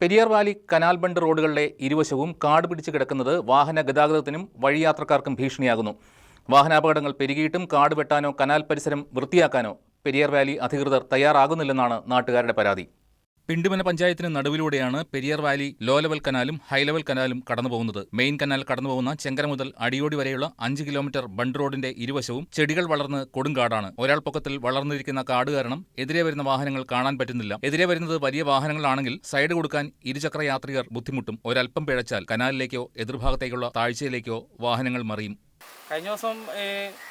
Periyar valley canal bund റോഡുകളിലെ ഇരുവശവും കാട് പിടിച്ച് കിടക്കുന്നത് വാഹന ഗതാഗതത്തിനും വഴിയാത്രക്കാർക്കും ഭീഷണിയാകുന്നു. വാഹനാപകടങ്ങൾ പെരുകിയിട്ടും കാട് വെട്ടാനോ കനാൽ പരിസരം വൃത്തിയാക്കാനോ പെരിയാർ വാലി അധികൃതർ തയ്യാറാകുന്നില്ലെന്നാണ് നാട്ടുകാരുടെ പരാതി. പിണ്ടുമന പഞ്ചായത്തിന് നടുവിലൂടെയാണ് പെരിയർ വാലി ലോ ലെവൽ കനാലും ഹൈ ലെവൽ കനാലും കടന്നുപോകുന്നത് മെയിൻ കനാൽ കടന്നുപോകുന്ന ചെങ്കര മുതൽ അടിയോടി വരെയുള്ള അഞ്ച് കിലോമീറ്റർ ബണ്ട് റോഡിന്റെ ഇരുവശവും ചെടികൾ വളർന്ന് കൊടുങ്കാടാണ് ഒരാൾ പൊക്കത്തിൽ വളർന്നിരിക്കുന്ന കാട് കാരണം എതിരെ വരുന്ന വാഹനങ്ങൾ കാണാൻ പറ്റുന്നില്ല. എതിരെ വരുന്നത് വലിയ വാഹനങ്ങളാണെങ്കിൽ സൈഡ് കൊടുക്കാൻ ഇരുചക്ര യാത്രികർ ബുദ്ധിമുട്ടും. ഒരൽപ്പം പിഴച്ചാൽ കനാലിലേക്കോ എതിർഭാഗത്തേക്കുള്ള താഴ്ചയിലേക്കോ വാഹനങ്ങൾ മറിയും. കഴിഞ്ഞ ദിവസം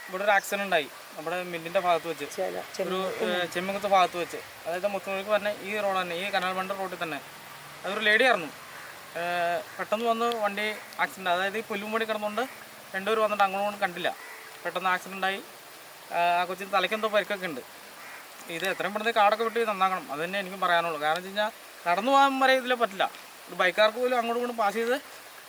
ഇവിടെ ഒരു ആക്സിഡന്റ് ഉണ്ടായി. നമ്മുടെ മില്ലിന്റെ ഭാഗത്ത് വെച്ച്. ഒരു ചെമ്മിങ്ങത്തെ ഭാഗത്ത് വെച്ച്. അതായത് മുത്തുമണിക്ക് പറഞ്ഞ ഈ റോഡ് തന്നെ ഈ കനാൽ ബണ്ട് റോഡിൽ തന്നെ. അതൊരു ലേഡി ആയിരുന്നു. പെട്ടെന്ന് വന്ന് വണ്ടി ആക്സിഡന്റ് അതായത് ഈ പുല്ലും മൂടി കിടന്നുകൊണ്ട് രണ്ടുപേർ വന്നിട്ട് അങ്ങോട്ടും കണ്ടില്ല. പെട്ടെന്ന് ആക്സിഡന്റ് ആയി. ആ, ആ കൊച്ചിന് തലയ്ക്കെന്തോ പരിക്കൊക്കെ ഉണ്ട്. ഇത് എത്രയും പെട്ടെന്ന് കാടൊക്കെ വിട്ട് നന്നാക്കണം. അത് തന്നെ എനിക്കും പറയാനുള്ളൂ. കാരണം വെച്ച് കഴിഞ്ഞാൽ നടന്നു പോകാൻ വരെ ഇതിൽ പറ്റില്ല. ഒരു ബൈക്കാർക്ക് പോലും അങ്ങോട്ടും ഇങ്ങോട്ടും പാസ് ചെയ്ത്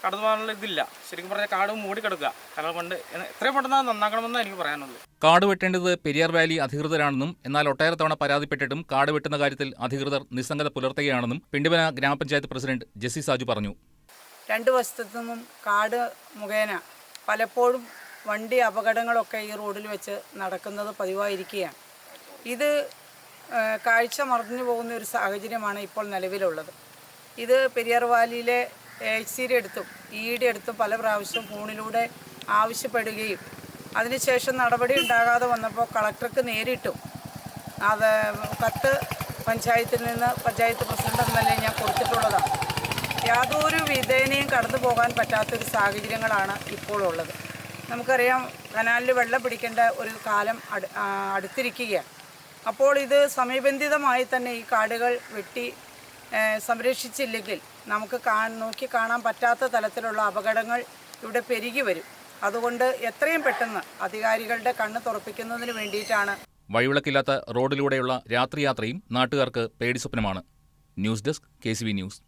കടന്നു പോകാനുള്ള ഇതില്ല. ശരിക്കും പറഞ്ഞാൽ കാട് മൂടി കിടക്കുക. കാരണം കൊണ്ട് എത്രയും പെട്ടെന്ന് എനിക്ക് പറയാനുള്ളൂ കാട് വെട്ടേണ്ടത് പെരിയാർ വാലി അധികൃതരാണെന്നും എന്നാൽ ഒട്ടേറെ തവണ പരാതിപ്പെട്ടിട്ടും കാട് വെട്ടുന്ന കാര്യത്തിൽ അധികൃതർ നിസ്സംഗത പുലർത്തുകയാണെന്നും പിണ്ടിമന ഗ്രാമപഞ്ചായത്ത് പ്രസിഡന്റ് ജെസ്സി സാജു പറഞ്ഞു. രണ്ട് വശത്തു നിന്നും കാട് മുഖേന പലപ്പോഴും വണ്ടി അപകടങ്ങളൊക്കെ ഈ റോഡിൽ വെച്ച് നടക്കുന്നത് പതിവായിരിക്കുകയാണ്. ഇത് കാഴ്ച മറഞ്ഞു പോകുന്ന ഒരു സാഹചര്യമാണ് ഇപ്പോൾ നിലവിലുള്ളത്. ഇത് പെരിയാർ വാലിയിലെ എച്ച് സിയുടെ അടുത്തും ഇയുടെ അടുത്തും പല പ്രാവശ്യം ഫോണിലൂടെ ആവശ്യപ്പെടുകയും. അതിനുശേഷം നടപടി ഉണ്ടാകാതെ വന്നപ്പോൾ കളക്ടർക്ക് നേരിട്ടും. അത് കത്ത് പഞ്ചായത്തിൽ നിന്ന് പഞ്ചായത്ത് പ്രസിഡന്റ് എന്നല്ലേ ഞാൻ കൊടുത്തിട്ടുള്ളതാണ് യാതൊരു വിധേനയും കടന്നു പോകാൻ പറ്റാത്തൊരു സാഹചര്യങ്ങളാണ് ഇപ്പോൾ ഉള്ളത്. നമുക്കറിയാം കനാലിൽ വെള്ളം പിടിക്കേണ്ട ഒരു കാലം അടു അടുത്തിരിക്കുകയാണ്. അപ്പോൾ ഇത് സമയബന്ധിതമായി തന്നെ ഈ കാടുകൾ വെട്ടി സംരക്ഷിച്ചില്ലെങ്കിൽ നമുക്ക് കാ നോക്കി കാണാൻ പറ്റാത്ത തലത്തിലുള്ള അപകടങ്ങൾ ഇവിടെ പെരുകി വരും. അതുകൊണ്ട് എത്രയും പെട്ടെന്ന് അധികാരികളുടെ കണ്ണ് തുറപ്പിക്കുന്നതിന് വേണ്ടിയിട്ടാണ് വഴിവിളക്കില്ലാത്ത റോഡിലൂടെയുള്ള രാത്രിയാത്രയും നാട്ടുകാർക്ക് പേടിസ്വപ്നമാണ് ന്യൂസ് ഡെസ്ക് കെ ന്യൂസ്.